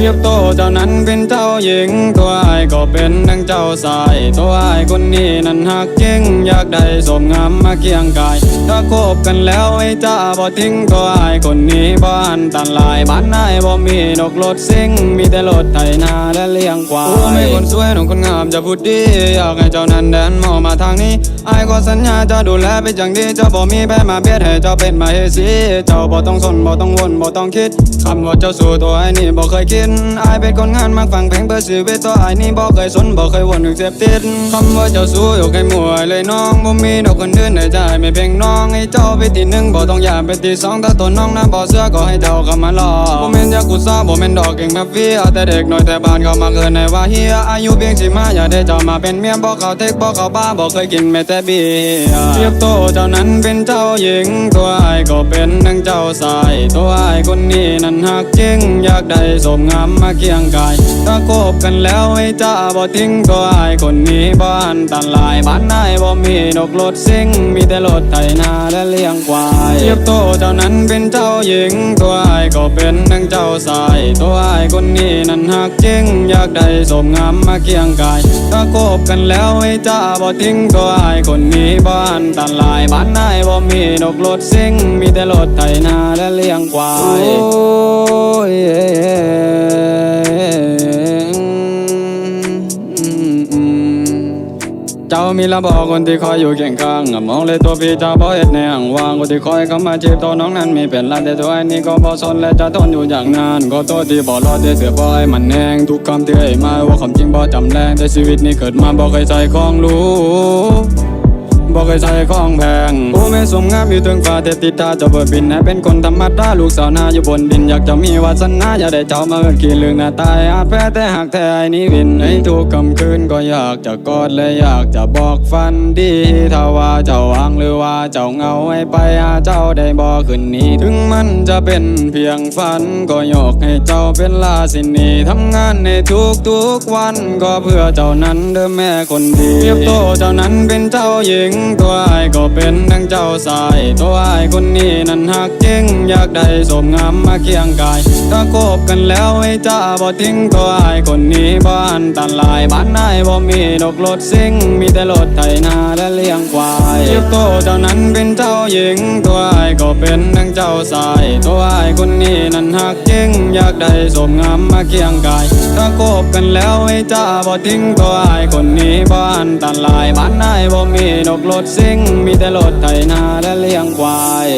เปรียบโตเจ้านั้นเป็นเจ้าหญิง ตัวไอ้ก็เป็นนังเจ้าสาย ตัวไอ้คนนี้นั้นหักจริง อยากได้สมงามมาเคียงกาย ถ้าคบกันแล้วไอ้จ้าบ่ทิ้งตัวไอ้คนนี้บ้านตันลายบ้านนายบ่มีนกรถซิ่ง มีแต่รถไถนาและเลี้ยงควายโอ้ไม่คนสวยน้องคนงามจะพูดดี อยากให้เจ้านั้นเดินมองมาทางนี้ไอ้ก็สัญญาจะดูแลเป็นอย่างดีจะบ่มีแพ้มาเบียดให้เจ้าเป็นมาเฮสีเจ้าบ่ต้องสนบ่ต้องวนบ่ต้องคิดคำว่าเจ้าสู่ตัวไอ้นี่บ่เคยคิดไอ้ายเป็นคนงานมักฟังเพลงเพื่อชีวิตตัวไอ้ายนี่บ่เคยสนบ่เคยวนถึงเสพติดคำว่าเจ้าสู่ยกให้มวยเลยน้องบ่มีดอกคนอื่นในใจไม่เพียงน้องให้เจ้าไปที่หนึ่งบ่ต้องอยากไปที่สองถ้าตัวน้องนั้นบ่เสื้อก็ให้เจ้าเข้ามาลอบ่แม่นยากุซ่าบ่แม่นดอกเก่งแบบเฟียแต่เด็กน้อยแต่บ้านเขามาเกินในว่าเฮียอายุเพียงสิมาอย่าได้เจ้ามาเป็นเมียบ่เขาเทคบ่เขาบ้าบ่เคยกินแม้แต่เบียร์เทียบโตเจ้านั้นเป็นเจ้าหญิงตัวไอ้ายก็เป็นนังเจ้าสายตัวไอ้ายคนนี้นั้นหักจริงอยากได้สมงามมาเคียงกาย ถ้าคบกันแล้วให้จ้าบ่ทิ้งตัวไอ้คนนี้บ้านตันลายบ้านนายบ่มีนกรถซิ่งมีแต่รถไถนาและเลี้ยงควายเทียบโตเจ้านั้นเป็นเจ้าหญิง ตัวไอ้ก็เป็นนังเจ้าสาย ตัวไอ้คนนี้นั้นหักจริงอยากได้สมงามมาเคียงกาย ถ้าคบกันแล้วให้จ้าบ่ทิ้งตัวไอ้คนนี้บ้านตันลายบ้านนายบ่มีนกรถซิ่งมีแต่รถไถนาและเลี้ยงควายโอ้ย เจ้ามีละบอกคนที่คอยอยู่เคียงข้างมองเลยตัวพี่เจ้าบ่เอ็ดในห่างว่างคนที่คอยเข้ามาจีบตัวน้องนั้นมีเป็นล้านแต่ตัวไอ้นี่ก็บอสนและจะทนอยู่อย่างนานก็ตัวที่บ่รอดได้เสือบอยมันแหงทุกคำที่ไอ้มาว่าความจริงบ่จำแรงแต่ชีวิตนี้เกิดมาบ่เคยใจของรู้ บอกเคยใช้ของแพงโอ้แม่สมงามอยู่ถึงฟ้าแต่ติดตาเจะเบิดบินให้เป็นคนธรรมดาลูกสาวนาอยู่บนดินอยากจะมีวาสนาอยากได้เจ้ามาเอินกินเรื่องหน้าตายอาจแพ้แต่หากแท้นี้วินในทุกคำคืนก็อยากจะกอดและอยากจะบอกฟันดีถ้าว่าเจ้าวางหรือว่าเจ้าเงาให้ไปหาเจ้าได้บอกคืนนี้ ถึงมันจะเป็นเพียงฝันก็ยกให้เจ้าเป็นลาสินีทำงานในทุกทุกๆวันก็เพื่อเจ้านั้นเด้อแม่คนดีเทียบโตเจ้านั้นเป็นเจ้าหญิงตัวไอ้ก็เป็นนังเจ้าสาย ตัวไอ้คนนี้นั้นหักจริง อยากได้สมงามมาเคียงกาย ถ้าคบกันแล้วให้จ้าบ่ทิ้งตัวไอ้คนนี้บ้านตันลายบ้านนายบ่มีนกรถซิ่ง มีแต่รถไถนาและเลี้ยงควายเทียบโตเจ้านั้นเป็นเจ้าหญิง ตัวไอ้ก็เป็นนังเจ้าสาย ตัวไอ้คนนี้นั้นหักจริง อยากได้สมงามมาเคียงกาย ถ้าคบกันแล้วให้จ้าบ่ทิ้งตัวไอ้คนนี้บ้านตันลายบ้านนายบ่มีนกรถซิ่งมีแต่รถไถนาและเลี้ยงควาย